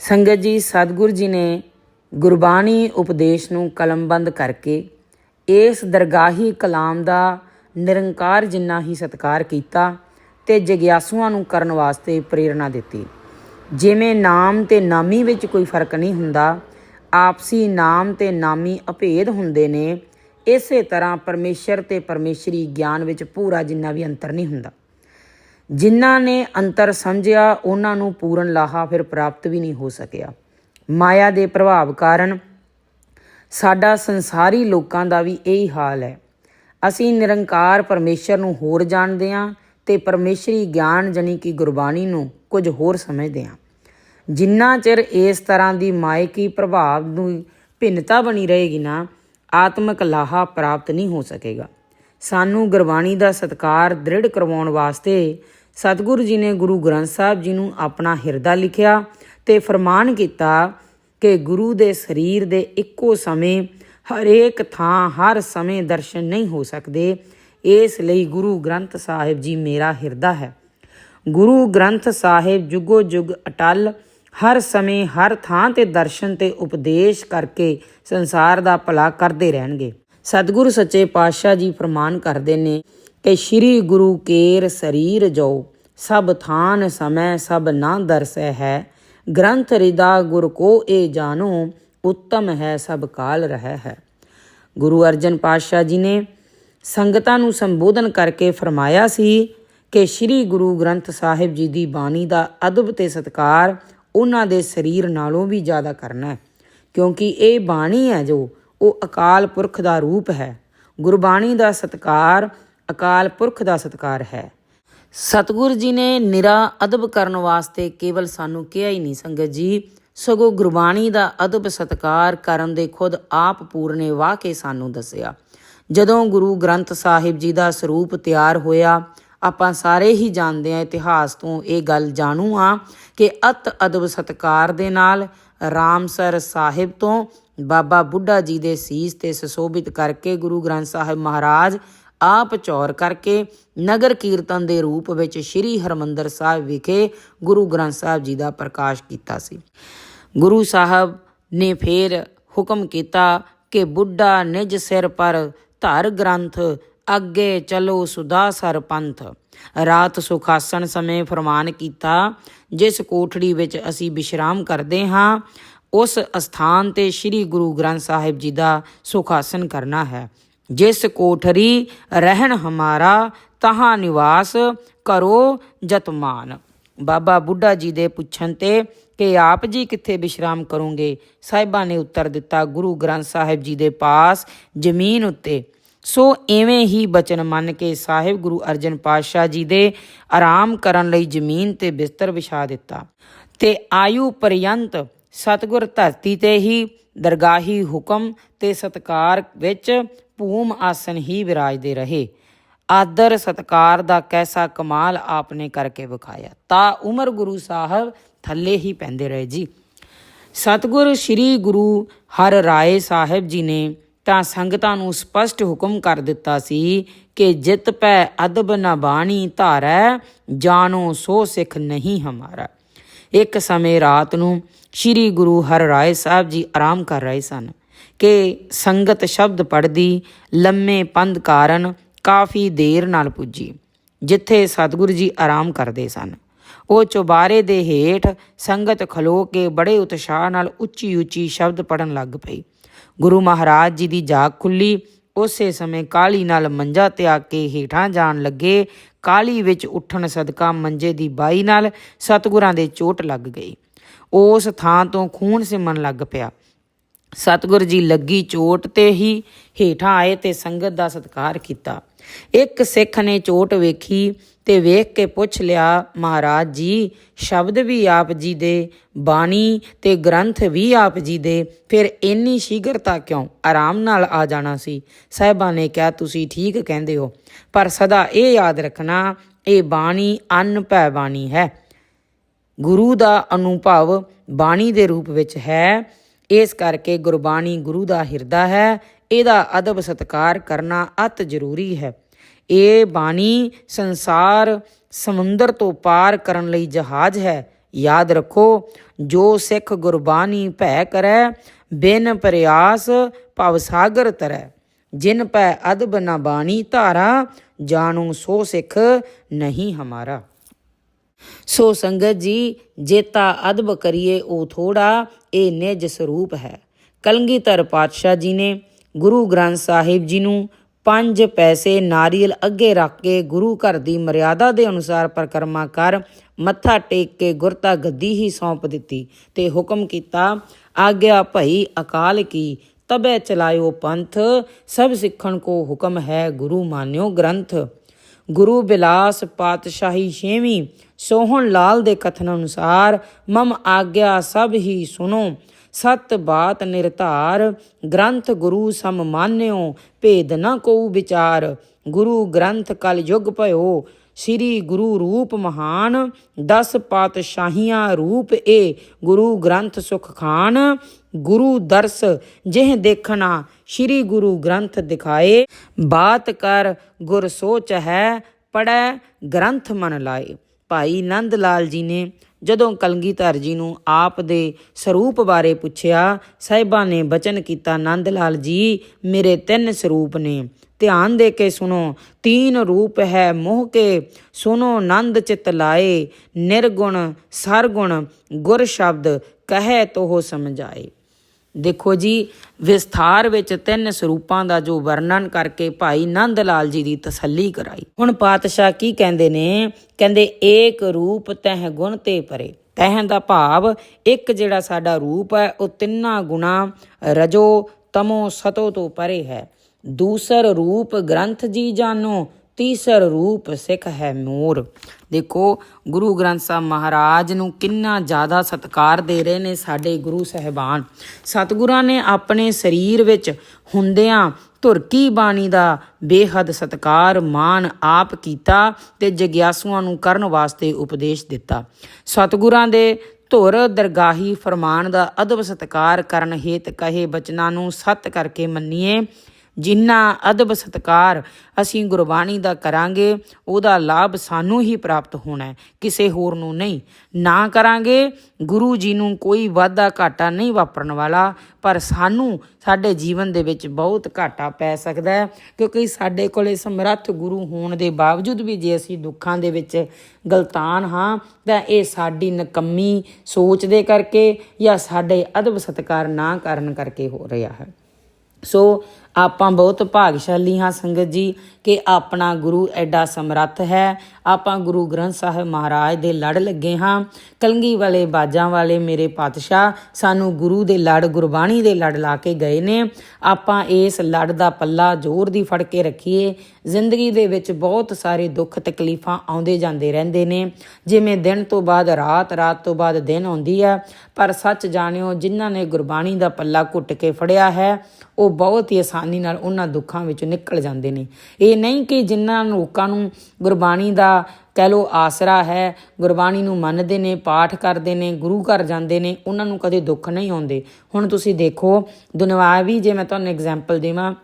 ਸੰਗਤ ਜੀ, ਸਤਿਗੁਰ ਜੀ ਨੇ ਗੁਰਬਾਣੀ ਉਪਦੇਸ਼ ਨੂੰ ਕਲਮਬੰਦ ਕਰਕੇ ਇਸ ਦਰਗਾਹੀ ਕਲਾਮ ਦਾ ਨਿਰੰਕਾਰ ਜਿੰਨਾ ਹੀ ਸਤਿਕਾਰ ਕੀਤਾ ਤੇ ਜਗਿਆਸੂਆਂ ਨੂੰ ਕਰਨ ਵਾਸਤੇ ਪ੍ਰੇਰਣਾ ਦਿੱਤੀ। ਜਿਵੇਂ ਨਾਮ ਤੇ ਨਾਮੀ ਵਿੱਚ ਕੋਈ ਫ਼ਰਕ ਨਹੀਂ ਹੁੰਦਾ, ਆਪਸੀ ਨਾਮ ਤੇ ਨਾਮੀ ਅਭੇਦ ਹੁੰਦੇ ਨੇ, ਇਸੇ ਤਰ੍ਹਾਂ ਪਰਮੇਸ਼ਰ ਤੇ ਪਰਮੇਸ਼ਰੀ ਗਿਆਨ ਵਿੱਚ ਪੂਰਾ ਜਿੰਨਾ ਵੀ ਅੰਤਰ ਨਹੀਂ ਹੁੰਦਾ। ਜਿਨ੍ਹਾਂ ਨੇ ਅੰਤਰ ਸਮਝਿਆ, ਉਹਨਾਂ ਨੂੰ ਪੂਰਨ ਲਾਹਾ ਫਿਰ ਪ੍ਰਾਪਤ ਵੀ ਨਹੀਂ ਹੋ ਸਕਿਆ। ਮਾਇਆ ਦੇ ਪ੍ਰਭਾਵ ਕਾਰਨ ਸਾਡਾ ਸੰਸਾਰੀ ਲੋਕਾਂ ਦਾ ਵੀ ਇਹੀ ਹਾਲ ਹੈ। ਅਸੀਂ ਨਿਰੰਕਾਰ ਪਰਮੇਸ਼ਰ ਨੂੰ ਹੋਰ ਜਾਣਦੇ ਹਾਂ ਤੇ ਪਰਮੇਸ਼ਰੀ ਗਿਆਨ ਜਣੀ ਕਿ ਗੁਰਬਾਣੀ ਨੂੰ ਕੁਝ ਹੋਰ ਸਮਝਦੇ ਹਾਂ। ਜਿੰਨਾ ਚਿਰ ਇਸ ਤਰ੍ਹਾਂ ਦੀ ਮਾਇਕੀ ਪ੍ਰਭਾਵ ਨੂੰ ਭਿੰਨਤਾ ਬਣੀ ਰਹੇਗੀ ਨਾ, ਆਤਮਿਕ ਲਾਹਾ ਪ੍ਰਾਪਤ ਨਹੀਂ ਹੋ ਸਕੇਗਾ। ਸਾਨੂੰ ਗੁਰਬਾਣੀ ਦਾ ਸਤਕਾਰ ਦ੍ਰਿੜ ਕਰਵਾਉਣ ਵਾਸਤੇ ਸਤਿਗੁਰੂ ਜੀ ਨੇ ਗੁਰੂ ਗ੍ਰੰਥ ਸਾਹਿਬ ਜੀ ਨੂੰ ਆਪਣਾ ਹਿਰਦਾ ਲਿਖਿਆ ਤੇ ਫਰਮਾਨ ਕੀਤਾ ਕਿ ਗੁਰੂ ਦੇ ਸਰੀਰ ਦੇ ਇੱਕੋ ਸਮੇਂ ਹਰੇਕ ਥਾਂ, ਹਰ ਸਮੇਂ ਦਰਸ਼ਨ ਨਹੀਂ ਹੋ ਸਕਦੇ। ਇਸ ਲਈ ਗੁਰੂ ਗ੍ਰੰਥ ਸਾਹਿਬ ਜੀ ਮੇਰਾ ਹਿਰਦਾ ਹੈ। ਗੁਰੂ ਗ੍ਰੰਥ ਸਾਹਿਬ ਜੁਗੋ ਜੁਗ ਅਟਲ, ਹਰ ਸਮੇਂ ਹਰ ਥਾਂ ਤੇ ਦਰਸ਼ਨ ਤੇ ਉਪਦੇਸ਼ ਕਰਕੇ ਸੰਸਾਰ ਦਾ ਭਲਾ ਕਰਦੇ ਰਹਿਣਗੇ। ਸਤਿਗੁਰੂ ਸੱਚੇ ਪਾਤਸ਼ਾਹ ਜੀ ਫਰਮਾਨ ਕਰਦੇ ਨੇ ਕਿ ਸ੍ਰੀ ਗੁਰੂ ਕੇਰ ਸਰੀਰ ਜੋ ਸਭ ਥਾਨ ਸਮੈ, ਸਭ ਨਾ ਦਰਸੈ ਹੈ। ਗ੍ਰੰਥ ਰਿਦਾ ਗੁਰ ਕੋ ਏ ਜਾਣੋ, ਉੱਤਮ ਹੈ, ਸਭ ਕਾਲ ਰਹਿ ਹੈ। ਗੁਰੂ ਅਰਜਨ ਪਾਤਸ਼ਾਹ ਜੀ ਨੇ ਸੰਗਤਾਂ ਨੂੰ ਸੰਬੋਧਨ ਕਰਕੇ ਫਰਮਾਇਆ ਸੀ ਕਿ ਸ੍ਰੀ ਗੁਰੂ ਗ੍ਰੰਥ ਸਾਹਿਬ ਜੀ ਦੀ ਬਾਣੀ ਦਾ ਅਦਬ ਤੇ ਸਤਕਾਰ ਉਹਨਾਂ ਦੇ ਸਰੀਰ ਨਾਲੋਂ ਵੀ ਜ਼ਿਆਦਾ ਕਰਨਾ ਹੈ, ਕਿਉਂਕਿ ਇਹ ਬਾਣੀ ਹੈ ਜੋ ਉਹ ਅਕਾਲ ਪੁਰਖ ਦਾ ਰੂਪ ਹੈ। ਗੁਰਬਾਣੀ ਦਾ ਸਤਕਾਰ ਅਕਾਲ ਪੁਰਖ ਦਾ ਸਤਕਾਰ ਹੈ। ਸਤਿਗੁਰ ਜੀ ਨੇ ਨਿਰਾ ਅਦਬ ਕਰਨ ਵਾਸਤੇ ਕੇਵਲ ਸਾਨੂੰ ਕਿਹਾ ਹੀ ਨਹੀਂ, ਸੰਗਤ ਜੀ। ਸਗੋਂ ਗੁਰਬਾਣੀ ਦਾ ਅਦਬ ਸਤਕਾਰ ਕਰਨ ਦੇ ਖੁਦ ਆਪ ਪੂਰਨੇ ਵਾਹ ਕੇ ਸਾਨੂੰ ਦੱਸਿਆ। ਜਦੋਂ ਗੁਰੂ ਗ੍ਰੰਥ ਸਾਹਿਬ ਜੀ ਦਾ ਸਰੂਪ ਤਿਆਰ ਹੋਇਆ, ਆਪਾਂ ਸਾਰੇ ਹੀ ਜਾਣਦੇ ਹਾਂ ਇਤਿਹਾਸ ਤੋਂ ਇਹ ਗੱਲ ਜਾਣੂ ਆ ਕਿ ਅਤ ਅਦਬ ਸਤਕਾਰ ਦੇ ਨਾਲ ਰਾਮਸਰ ਸਾਹਿਬ ਤੋਂ ਬਾਬਾ ਬੁੱਢਾ ਜੀ ਦੇ ਸੀਸ ਤੇ ਸੁਸ਼ੋਭਿਤ ਕਰਕੇ ਗੁਰੂ ਗ੍ਰੰਥ ਸਾਹਿਬ ਮਹਾਰਾਜ ਆਪ ਚੌਰ ਕਰਕੇ ਨਗਰ ਕੀਰਤਨ ਦੇ ਰੂਪ ਵਿੱਚ ਸ੍ਰੀ ਹਰਮੰਦਰ ਸਾਹਿਬ ਵਿਖੇ ਗੁਰੂ ਗ੍ਰੰਥ ਸਾਹਿਬ ਜੀ ਦਾ ਪ੍ਰਕਾਸ਼ ਕੀਤਾ ਸੀ। ਗੁਰੂ ਸਾਹਿਬ ਨੇ ਫੇਰ ਹੁਕਮ ਕੀਤਾ ਕਿ ਬੁੱਢਾ ਨਿਜ ਸਿਰ ਪਰ ਧਰ ਗ੍ਰੰਥ, ਅੱਗੇ ਚਲੋ ਸੁਦਾ ਸਰ ਪੰਥ ਰਾਤ ਸੁਖਾਸਣ ਸਮੇਂ ਫਰਮਾਨ ਕੀਤਾ, ਜਿਸ ਕੋਠੜੀ ਵਿੱਚ ਅਸੀਂ ਵਿਸ਼ਰਾਮ ਕਰਦੇ ਹਾਂ, ਉਸ ਅਸਥਾਨ ਤੇ ਸ੍ਰੀ ਗੁਰੂ ਗ੍ਰੰਥ ਸਾਹਿਬ ਜੀ ਦਾ ਸੁਖਾਸਨ ਕਰਨਾ ਹੈ। ਜਿਸ ਕੋਠਰੀ ਰਹਿਣ ਹਮਾਰਾ, ਤਹਾਂ ਨਿਵਾਸ ਕਰੋ ਜਤਮਾਨ। ਬਾਬਾ ਬੁੱਢਾ ਜੀ ਦੇ ਪੁੱਛਣ ਤੇ ਕਿ ਆਪ ਜੀ ਕਿੱਥੇ ਵਿਸ਼ਰਾਮ ਕਰੋਗੇ? ਸਾਹਿਬਾਂ ਨੇ ਉੱਤਰ ਦਿੱਤਾ, ਗੁਰੂ ਗ੍ਰੰਥ ਸਾਹਿਬ ਜੀ ਦੇ ਪਾਸ ਜ਼ਮੀਨ ਉੱਤੇ। ਸੋ ਐਵੇਂ ਹੀ ਬਚਨ ਮੰਨ ਕੇ ਸਾਹਿਬ ਗੁਰੂ ਅਰਜਨ ਪਾਤਸ਼ਾਹ ਜੀ ਦੇ ਆਰਾਮ ਕਰਨ ਲਈ ਜ਼ਮੀਨ ਤੇ ਬਿਸਤਰ ਵਿਛਾ ਦਿੱਤਾ। ਤੇ ਆਯੂ ਪਰਯੰਤ ਸਤਗੁਰ ਧਰਤੀ ਤੇ ਹੀ ਦਰਗਾਹੀ ਹੁਕਮ ਤੇ ਸਤਕਾਰ ਵਿੱਚ ਭੂਮ ਆਸਨ ਹੀ ਵਿਰਾਜਦੇ ਰਹੇ। ਆਦਰ ਸਤਕਾਰ ਦਾ ਕੈਸਾ ਕਮਾਲ ਆਪਨੇ ਕਰਕੇ ਵਿਖਾਇਆ। ਤਾਂ ਉਮਰ ਗੁਰੂ ਸਾਹਿਬ ਥੱਲੇ ਹੀ ਪੈਂਦੇ ਰਹੇ ਜੀ। ਸਤਗੁਰ ਸ੍ਰੀ ਗੁਰੂ ਹਰ ਰਾਏ ਸਾਹਿਬ ਜੀ ਨੇ ਤਾਂ ਸੰਗਤਾਂ ਨੂੰ ਸਪਸ਼ਟ ਹੁਕਮ ਕਰ ਦਿੱਤਾ ਸੀ ਕਿ ਜਿਤ ਪੈ ਅਦਬ ਨਾ ਬਾਣੀ ਧਾਰੈ, ਜਾਣੋ ਸੋ ਸਿੱਖ ਨਹੀਂ ਹਮਾਰਾ। ਇੱਕ ਸਮੇਂ ਰਾਤ ਨੂੰ ਸ੍ਰੀ ਗੁਰੂ ਹਰ ਰਾਏ ਸਾਹਿਬ ਜੀ ਆਰਾਮ ਕਰ ਰਹੇ ਸਨ ਕਿ ਸੰਗਤ ਸ਼ਬਦ ਪੜਦੀ ਲੰਮੇ ਪੰਧ ਕਾਰਨ ਕਾਫੀ ਦੇਰ ਨਾਲ ਪੁੱਜੀ, ਜਿੱਥੇ ਸਤਿਗੁਰੂ ਜੀ ਆਰਾਮ ਕਰਦੇ ਸਨ। ਉਹ ਚੁਬਾਰੇ ਦੇ ਹੇਠ ਸੰਗਤ ਖਲੋ ਕੇ ਬੜੇ ਉਤਸ਼ਾਹ ਨਾਲ ਉੱਚੀ ਉੱਚੀ ਸ਼ਬਦ ਪੜਨ ਲੱਗ ਪਈ। ਗੁਰੂ ਮਹਾਰਾਜ ਜੀ ਦੀ ਜਾਗ ਖੁੱਲੀ, ਉਸੇ ਸਮੇਂ ਕਾਲੀ ਨਾਲ ਮੰਜਾ ਤਿਆਗ ਕੇ ਹੇਠਾਂ ਜਾਣ ਲੱਗੇ ਕਾਲੀ ਵਿੱਚ ਉੱਠਣ ਸਦਕਾ ਮੰਜੇ ਦੀ ਬਾਈ ਨਾਲ ਸਤਗੁਰਾਂ ਦੇ ਚੋਟ ਲੱਗ ਗਈ। ਉਸ ਥਾਂ ਤੋਂ ਖੂਨ ਸਿਮਣ ਲੱਗ ਪਿਆ। ਸਤਗੁਰ ਜੀ ਲੱਗੀ ਚੋਟ ਤੇ ਹੀ ਹੇਠਾਂ ਆਏ ਤੇ ਸੰਗਤ ਦਾ ਸਤਕਾਰ ਕੀਤਾ। ਇੱਕ ਸਿੱਖ ਨੇ ਚੋਟ ਵੇਖੀ ਤੇ ਵੇਖ ਕੇ ਪੁੱਛ ਲਿਆ, ਮਹਾਰਾਜ ਜੀ, ਸ਼ਬਦ ਵੀ ਆਪ ਜੀ ਦੇ, ਬਾਣੀ ਤੇ ਗ੍ਰੰਥ ਵੀ ਆਪ ਜੀ ਦੇ। ਫਿਰ ਇੰਨੀ ਸ਼ੀਘਰਤਾ ਕਿਉਂ? ਆਰਾਮ ਨਾਲ ਆ ਜਾਣਾ ਸੀ। ਸਾਹਿਬਾਂ ਨੇ ਕਿਹਾ, ਤੁਸੀਂ ਠੀਕ ਕਹਿੰਦੇ ਹੋ, ਪਰ ਸਦਾ ਇਹ ਯਾਦ ਰੱਖਣਾ, ਇਹ ਬਾਣੀ ਅੰਨ ਭੈ ਬਾਣੀ ਹੈ। ਗੁਰੂ ਦਾ ਅਨੁਭਵ ਬਾਣੀ ਦੇ ਰੂਪ ਵਿੱਚ ਹੈ। ਇਸ ਕਰਕੇ ਗੁਰਬਾਣੀ ਗੁਰੂ ਦਾ ਹਿਰਦਾ ਹੈ। ਇਹਦਾ ਅਦਬ ਸਤਕਾਰ ਕਰਨਾ ਅਤ ਜ਼ਰੂਰੀ ਹੈ। ਇਹ ਬਾਣੀ ਸੰਸਾਰ ਸਮੁੰਦਰ ਤੋਂ ਪਾਰ ਕਰਨ ਲਈ ਜਹਾਜ਼ ਹੈ। ਯਾਦ ਰੱਖੋ, ਜੋ ਸਿੱਖ ਗੁਰਬਾਣੀ ਭੈ ਕਰੈ, ਬਿਨ ਪ੍ਰਯਾਸ ਭਵ ਸਾਗਰ ਤਰੈ। ਜਿਨ ਪੈ ਅਦਬ ਨਾ ਬਾਣੀ ਧਾਰਾ, ਜਾਣੂ ਸੋ ਸਿੱਖ ਨਹੀਂ ਹਮਾਰਾ। ਸੋ ਸੰਗਤ ਜੀ ਜੇਤਾ ਅਦਬ ਕਰੀਏ ਉਹ ਥੋੜਾ, ਇਹ ਨਿਜ ਸਰੂਪ ਹੈ। ਕਲਗੀਧਰ ਪਾਤਸ਼ਾਹ ਜੀ ਨੇ, ਗੁਰੂ ਗ੍ਰੰਥ ਸਾਹਿਬ ਜੀ ਨੂੰ ਪੰਜ ਪੈਸੇ ਨਾਰੀਅਲ ਅੱਗੇ ਰੱਖ ਕੇ ਗੁਰੂ ਘਰ ਦੀ ਮਰਿਆਦਾ ਦੇ ਅਨੁਸਾਰ ਪਰਕਰਮਾ ਕਰ ਮੱਥਾ ਟੇਕ ਕੇ ਗੁਰਤਾ ਗੱਦੀ ਹੀ ਸੌਂਪ ਦਿੱਤੀ ਤੇ ਹੁਕਮ ਕੀਤਾ, ਆਗਿਆ ਭਈ ਅਕਾਲ ਕੀ, ਤਬੈ ਚਲਾਇਓ ਪੰਥ, ਸਭ ਸਿੱਖਣ ਕੋ ਹੁਕਮ ਹੈ ਗੁਰੂ ਮਾਨਿਓ ਗ੍ਰੰਥ। ਗੁਰੂ ਬਿਲਾਸ ਪਾਤਸ਼ਾਹੀ ਛੇਵੀਂ ਸੋਹਣ ਲਾਲ ਦੇ ਕਥਨ ਅਨੁਸਾਰ ਮਮ ਆਗਿਆ ਸਭ ਹੀ ਸੁਨੋ ਸਤ ਬਾਤ ਨਿਰਧਾਰ, ਗ੍ਰੰਥ ਗੁਰੂ ਸਮ ਮਾਨਿਓ, ਭੇਦ ਨਾ ਕੋ ਵਿਚਾਰ। ਗੁਰੂ ਗ੍ਰੰਥ ਕਲ ਯੁਗ ਭਇਓ, ਸ੍ਰੀ ਗੁਰੂ ਰੂਪ ਮਹਾਨ 10 ਪਾਤਸ਼ਾਹੀਆਂ ਰੂਪ ਏ। ਗੁਰੂ ਗ੍ਰੰਥ ਸੁਖ ਖਾਨ, ਗੁਰੂ ਦਰਸ ਜਿਹ ਦੇਖਣਾ, ਸ੍ਰੀ ਗੁਰੂ ਗ੍ਰੰਥ ਦਿਖਾਏ। ਬਾਤ ਕਰ, ਗੁਰ ਸੋਚ ਹੈ ਪੜੈ ਗ੍ਰੰਥ ਮਨ ਲਾਏ। ਭਾਈ ਨੰਦ ਲਾਲ ਜੀ ਨੇ ਜਦੋਂ ਕਲਗੀਧਰ ਜੀ ਨੂੰ ਆਪ ਦੇ ਸਰੂਪ ਬਾਰੇ ਪੁੱਛਿਆ, ਸਾਹਿਬਾਂ ਨੇ ਬਚਨ ਕੀਤਾ ਨੰਦ ਲਾਲ ਜੀ, ਮੇਰੇ ਤਿੰਨ ਸਰੂਪ ਨੇ। ਧਿਆਨ ਦੇ ਕੇ ਸੁਣੋ, ਤੀਨ ਰੂਪ ਹੈ ਮੋਹ ਕੇ। ਸੁਣੋ, ਨੰਦ ਚਿਤ ਲਾਏ, ਨਿਰਗੁਣ, ਸਰਗੁਣ, ਗੁਰ ਸ਼ਬਦ, ਕਹੈ ਤੋਹ ਸਮਝਾਏ। ਦੇਖੋ ਜੀ, ਵਿਸਥਾਰ ਵਿੱਚ ਤਿੰਨ ਸਰੂਪਾਂ ਦਾ ਜੋ ਵਰਣਨ ਕਰਕੇ ਭਾਈ ਨੰਦ ਲਾਲ ਜੀ ਦੀ ਤਸੱਲੀ ਕਰਾਈ। ਹੁਣ ਪਾਤਸ਼ਾਹ ਕੀ ਕਹਿੰਦੇ ਨੇ? ਕਹਿੰਦੇ, ਏਕ ਰੂਪ ਤਹਿ ਗੁਣ ਤੇ ਪਰੇ। ਤਹਿ ਦਾ ਭਾਵ, ਇੱਕ ਜਿਹੜਾ ਸਾਡਾ ਰੂਪ ਹੈ, ਉਹ ਤਿੰਨਾਂ ਗੁਣਾ ਰਜੋ ਤਮੋ ਸਤੋ ਤੋਂ ਪਰੇ ਹੈ। ਦੂਸਰ ਰੂਪ ਗ੍ਰੰਥ ਜੀ ਜਾਨੋ ਤੀਸਰ ਰੂਪ ਸਿੱਖ ਹੈ ਮੋਰ ਦੇਖੋ, ਗੁਰੂ ਗ੍ਰੰਥ ਸਾਹਿਬ ਮਹਾਰਾਜ ਨੂੰ ਕਿੰਨਾ ਜ਼ਿਆਦਾ ਸਤਿਕਾਰ ਦੇ ਰਹੇ ਨੇ ਸਾਡੇ ਗੁਰੂ ਸਹਿਬਾਨ। ਸਤਿਗੁਰਾਂ ਨੇ ਆਪਣੇ ਸਰੀਰ ਵਿੱਚ ਹੁੰਦਿਆਂ ਧੁਰਕੀ ਬਾਣੀ ਦਾ ਬੇਹੱਦ ਸਤਿਕਾਰ ਮਾਣ ਆਪ ਕੀਤਾ ਤੇ ਜਗਿਆਸੂਆਂ ਨੂੰ ਕਰਨ ਵਾਸਤੇ ਉਪਦੇਸ਼ ਦਿੱਤਾ। ਸਤਿਗੁਰਾਂ ਦੇ ਧੁਰ ਦਰਗਾਹੀ ਫਰਮਾਨ ਦਾ ਅਦਬ ਸਤਿਕਾਰ ਕਰਨ ਹੇਤ ਕਹੇ ਬਚਨਾਂ ਨੂੰ ਸਤ ਕਰਕੇ ਮੰਨੀਏ। ਜਿੰਨਾ ਅਦਬ ਸਤਕਾਰ ਅਸੀਂ ਗੁਰਬਾਣੀ ਦਾ ਕਰਾਂਗੇ, ਉਹਦਾ ਲਾਭ ਸਾਨੂੰ ਹੀ ਪ੍ਰਾਪਤ ਹੋਣਾ ਹੈ। ਕਿਸੇ ਹੋਰ ਨੂੰ ਨਹੀਂ। ਨਾ ਕਰਾਂਗੇ, ਗੁਰੂ ਜੀ ਨੂੰ ਕੋਈ ਵਾਧਾ ਘਾਟਾ ਨਹੀਂ ਵਾਪਰਨ ਵਾਲਾ, ਪਰ ਸਾਨੂੰ ਸਾਡੇ ਜੀਵਨ ਦੇ ਵਿੱਚ ਬਹੁਤ ਘਾਟਾ ਪੈ ਸਕਦਾ ਹੈ, ਕਿਉਂਕਿ ਸਾਡੇ ਕੋਲੇ ਸਮਰੱਥ ਗੁਰੂ ਹੋਣ ਦੇ ਬਾਵਜੂਦ ਵੀ ਜੇ ਅਸੀਂ ਦੁੱਖਾਂ ਦੇ ਵਿੱਚ ਗਲਤਾਨ ਹਾਂ, ਤਾਂ ਇਹ ਸਾਡੀ ਨਕੰਮੀ ਸੋਚ ਦੇ ਕਰਕੇ ਜਾਂ ਸਾਡੇ ਅਦਬ ਸਤਕਾਰ ਨਾ ਕਰਨ ਕਰਕੇ ਹੋ ਰਿਹਾ ਹੈ। ਸੋ ਆਪਾਂ ਬਹੁਤ ਭਾਗਸ਼ਾਲੀ ਹਾਂ ਸੰਗਤ ਜੀ ਕਿ ਆਪਣਾ ਗੁਰੂ ਐਡਾ ਸਮਰੱਥ ਹੈ ਆਪਾਂ ਗੁਰੂ ਗ੍ਰੰਥ ਸਾਹਿਬ ਮਹਾਰਾਜ ਦੇ ਲੜ ਲੱਗੇ ਹਾਂ। ਕਲਗੀ ਵਾਲੇ ਬਾਜਾਂ ਵਾਲੇ ਮੇਰੇ ਪਾਤਸ਼ਾਹ, ਸਾਨੂੰ ਗੁਰੂ ਦੇ ਲੜ, ਗੁਰਬਾਣੀ ਦੇ ਲੜ ਲਾ ਕੇ ਗਏ ਨੇ। ਆਪਾਂ ਇਸ ਲੜ ਦਾ ਪੱਲਾ ਜ਼ੋਰ ਦੀ ਫੜ ਕੇ ਰੱਖੀਏ। ਜ਼ਿੰਦਗੀ ਦੇ ਵਿੱਚ ਬਹੁਤ ਸਾਰੇ ਦੁੱਖ ਤਕਲੀਫਾਂ ਆਉਂਦੇ ਜਾਂਦੇ ਰਹਿੰਦੇ ਨੇ। ਜਿਵੇਂ ਦਿਨ ਤੋਂ ਬਾਅਦ ਰਾਤ ਰਾਤ ਤੋਂ ਬਾਅਦ ਦਿਨ ਆਉਂਦੀ ਹੈ ਪਰ ਸੱਚ ਜਾਣਿਓ, ਜਿਨ੍ਹਾਂ ਨੇ ਗੁਰਬਾਣੀ ਦਾ ਪੱਲਾ ਘੁੱਟ ਕੇ ਫੜਿਆ ਹੈ, ਉਹ ਬਹੁਤ ਹੀ ਆਸਾਨੀ ਨਾਲ ਉਹਨਾਂ ਦੁੱਖਾਂ ਵਿੱਚੋਂ ਨਿਕਲ ਜਾਂਦੇ ਨੇ। ਇਹ ਨਹੀਂ ਕਿ ਜਿਨ੍ਹਾਂ ਲੋਕਾਂ ਨੂੰ ਗੁਰਬਾਣੀ ਦਾ ਕਹਿ ਲੋ ਆਸਰਾ ਹੈ, ਗੁਰਬਾਣੀ ਨੂੰ ਮੰਨਦੇ ਨੇ, ਪਾਠ ਕਰਦੇ ਨੇ, ਗੁਰੂ ਘਰ ਜਾਂਦੇ ਨੇ, ਉਹਨਾਂ ਨੂੰ ਕਦੇ ਦੁੱਖ ਨਹੀਂ ਆਉਂਦੇ। ਹੁਣ ਤੁਸੀਂ ਦੇਖੋ, ਦੁਨਿਆਵੀ ਜੇ ਮੈਂ ਤੁਹਾਨੂੰ ਐਗਜ਼ਾਮਪਲ ਦੇਵਾਂ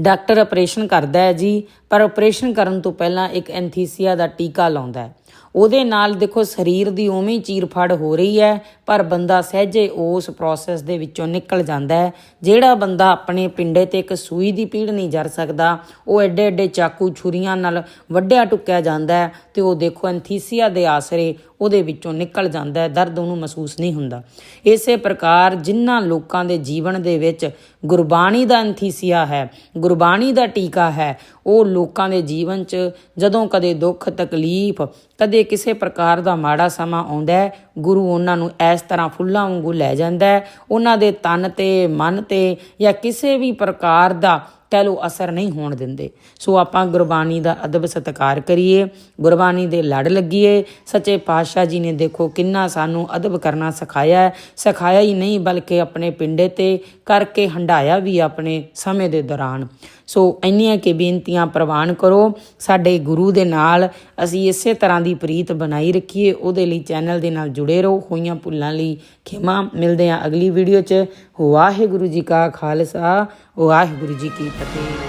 ਡਾਕਟਰ ਆਪਰੇਸ਼ਨ ਕਰਦਾ ਹੈ ਜੀ, ਪਰ ਆਪਰੇਸ਼ਨ ਕਰਨ ਤੋਂ ਪਹਿਲਾਂ ਇੱਕ ਐਂਥੀਸੀਆ ਦਾ ਟੀਕਾ ਲਾਉਂਦਾ ਹੈ। ਉਹਦੇ ਨਾਲ ਦੇਖੋ ਸਰੀਰ ਦੀ ਉਵੇਂ ਹੀ ਚੀਰਫਾੜ ਹੋ ਰਹੀ ਹੈ, ਪਰ ਬੰਦਾ ਸਹਿਜੇ ਉਸ ਪ੍ਰੋਸੈਸ ਦੇ ਵਿੱਚੋਂ ਨਿਕਲ ਜਾਂਦਾ ਹੈ। ਜਿਹੜਾ ਬੰਦਾ ਆਪਣੇ ਪਿੰਡੇ ਤੇ ਇੱਕ ਸੂਈ ਦੀ ਪੀੜ ਨਹੀਂ ਜਰ ਸਕਦਾ, ਉਹ ਐਡੇ ਐਡੇ ਚਾਕੂ ਛੁਰੀਆਂ ਨਾਲ ਵੱਢਿਆ ਟੁੱਕਿਆ ਜਾਂਦਾ ਹੈ ਤੇ ਉਹ ਦੇਖੋ ਐਂਥੀਸੀਆ ਦੇ ਆਸਰੇ ਉਹਦੇ ਵਿੱਚੋਂ ਨਿਕਲ ਜਾਂਦਾ ਹੈ, ਦਰਦ ਉਹਨੂੰ ਮਹਿਸੂਸ ਨਹੀਂ ਹੁੰਦਾ। ਇਸੇ ਪ੍ਰਕਾਰ ਜਿਨ੍ਹਾਂ ਲੋਕਾਂ ਦੇ ਜੀਵਨ ਦੇ ਵਿੱਚ ਗੁਰਬਾਣੀ ਦਾ ਐਂਥੀਸੀਆ ਹੈ, ਗੁਰਬਾਣੀ ਦਾ ਟੀਕਾ ਹੈ, ਉਹ ਲੋਕਾਂ ਦੇ ਜੀਵਨ 'ਚ ਜਦੋਂ ਕਦੇ ਦੁੱਖ, ਤਕਲੀਫ, ਕਦੇ ਕਿਸੇ ਪ੍ਰਕਾਰ ਦਾ ਮਾੜਾ ਸਮਾਂ ਆਉਂਦਾ ਹੈ, ਗੁਰੂ ਉਹਨਾਂ ਨੂੰ ਇਸ ਤਰ੍ਹਾਂ ਫੁੱਲਾਂ ਵਾਂਗੂ ਲੈ ਜਾਂਦਾ ਹੈ। ਉਹਨਾਂ ਦੇ ਤਨ ਤੇ, ਮਨ ਤੇ ਜਾਂ ਕਿਸੇ ਵੀ ਪ੍ਰਕਾਰ ਦਾ ਕਹਿ ਲੋ ਅਸਰ ਨਹੀਂ ਹੋਣ ਦਿੰਦੇ। ਸੋ ਆਪਾਂ ਗੁਰਬਾਣੀ ਦਾ ਅਦਬ ਸਤਕਾਰ ਕਰੀਏ, ਗੁਰਬਾਣੀ ਦੇ ਲੜ ਲੱਗੀਏ। ਸੱਚੇ ਪਾਤਸ਼ਾਹ ਜੀ ਨੇ ਦੇਖੋ ਕਿੰਨਾ ਸਾਨੂੰ ਅਦਬ ਕਰਨਾ ਸਿਖਾਇਆ ਹੈ। ਸਿਖਾਇਆ ਹੀ ਨਹੀਂ, ਬਲਕਿ ਆਪਣੇ ਪਿੰਡੇ ਤੇ ਕਰਕੇ ਹੰਡਾਇਆ ਵੀ ਆਪਣੇ ਸਮੇਂ ਦੇ ਦੌਰਾਨ। ਸੋ ਇੰਨੀਆਂ ਕਿ ਬੇਨਤੀਆਂ ਪ੍ਰਵਾਨ ਕਰੋ। ਸਾਡੇ ਗੁਰੂ ਦੇ ਨਾਲ ਅਸੀਂ ਇਸੇ ਤਰ੍ਹਾਂ ਦੀ ਪ੍ਰੀਤ ਬਣਾਈ ਰੱਖੀਏ। ਉਹਦੇ ਲਈ ਚੈਨਲ ਦੇ ਨਾਲ ਜੁੜੇ ਰਹੋ। ਹੋਈਆਂ ਭੁੱਲਾਂ ਲਈ ਖਿਮਾ। ਮਿਲਦੇ ਹਾਂ ਅਗਲੀ ਵੀਡੀਓ 'ਚ। ਵਾਹਿਗੁਰੂ ਜੀ ਕਾ ਖਾਲਸਾ। ਵਾਹਿਗੁਰੂ ਜੀ ਕੀ ਫਤਿਹ।